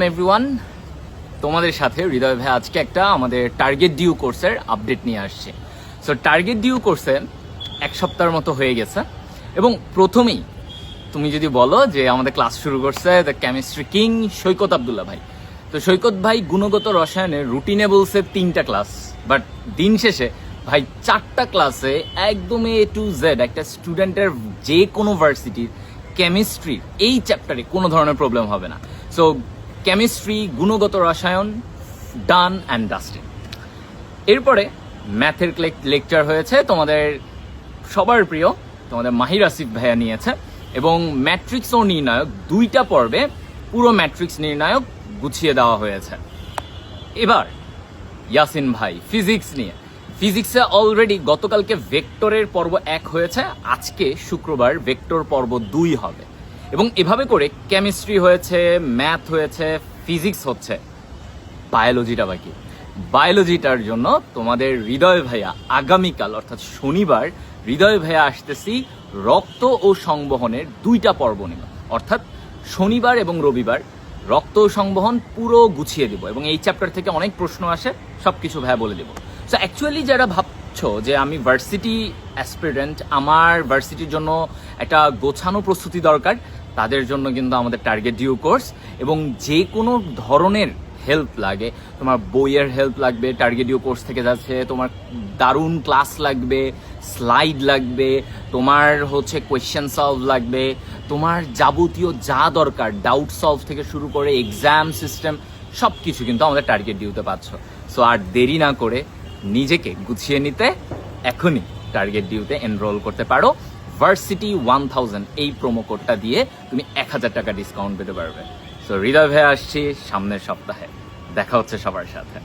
Everyone তোমাদের সাথে হৃদয় ভাই আজকে একটা আমাদের টার্গেট ডিউ কোর্সের আপডেট নিয়ে আসছে। সো টার্গেট ডিউ কোর্সে এক সপ্তাহের মতো হয়ে গেছে এবং প্রথমেই তুমি যদি বলো যে আমাদের ক্লাস শুরু করছে the chemistry king Saikat Abdullah ভাই। তো সৈকত ভাই গুণগত রসায়নের রুটিনে বলছে তিনটা ক্লাস বাট দিন শেষে ভাই চারটা ক্লাসে একদম এ টু জেড একটা স্টুডেন্টের যে কোনো ভার্সিটির কেমিস্ট্রি এই চ্যাপ্টারে কোনো ধরনের প্রবলেম হবে না। সো কেমিস্ট্রি, গুণগত রসায়ন, ডান অ্যান্ড ডাস্টিং এরপরে ম্যাথের লেকচার হয়েছে তোমাদের সবার প্রিয়, তোমাদের মাহির আসিফ ভাইয়া নিয়েছে, এবং ম্যাট্রিক্স ও নির্ণায়ক দুইটা পর্বে পুরো ম্যাট্রিক্স নির্ণায়ক গুছিয়ে দেওয়া হয়েছে। এবার ইয়াসিন ভাই, ফিজিক্স নিয়ে। ফিজিক্সে অলরেডি গতকালকে ভেক্টরের পর্ব এক হয়েছে, আজকে শুক্রবার ভেক্টর পর্ব দুই হবে। এবং এভাবে করে কেমিস্ট্রি হয়েছে ম্যাথ হয়েছে ফিজিক্স হচ্ছে। বায়োলজিটা বাকি। বায়োলজিটার জন্য তোমাদের হৃদয় ভাইয়া আগামীকাল, অর্থাৎ শনিবার, হৃদয় ভাইয়া আসতেছি রক্ত ও সংবহনের দুইটা পর্ব নিয়ে। অর্থাৎ শনিবার এবং রবিবার রক্ত ও সংবহন পুরো গুছিয়ে দিব এবং এই চ্যাপ্টার থেকে অনেক প্রশ্ন আসে সব কিছু ভাইয়া বলে দেবো। সো অ্যাকচুয়ালি যারা ভাবছ যে আমি ভার্সিটি অ্যাসপিরেন্ট আমার ভার্সিটির জন্য একটা গোছানো প্রস্তুতি দরকার। তাদের জন্য কিন্তু আমাদের টার্গেট ডিউ কোর্স এবং যে কোনো ধরনের হেল্প লাগে। তোমার বইয়ের হেল্প লাগবে টার্গেট ডিউ কোর্স থেকে যাচ্ছে, তোমার দারুণ ক্লাস লাগবে স্লাইড লাগবে, তোমার হচ্ছে কোয়েশ্চেন সলভ লাগবে, তোমার যাবতীয় যা দরকার ডাউট সলভ থেকে শুরু করে এক্সাম সিস্টেম সব কিছু কিন্তু আমাদের টার্গেট ডিউতে পাচ্ছ। সো আর দেরি না করে নিজেকে গুছিয়ে নিতে এখনই টার্গেট ডিউতে এনরোল করতে পারো। ভার্সিটি ওয়ান থাউজেন্ড এই প্রোমো কোডটা দিয়ে তুমি এক হাজার টাকা ডিসকাউন্ট পেতে পারবে। সো হৃদয় ভাই, আসছি সামনের সপ্তাহে। দেখা হচ্ছে সবার সাথে।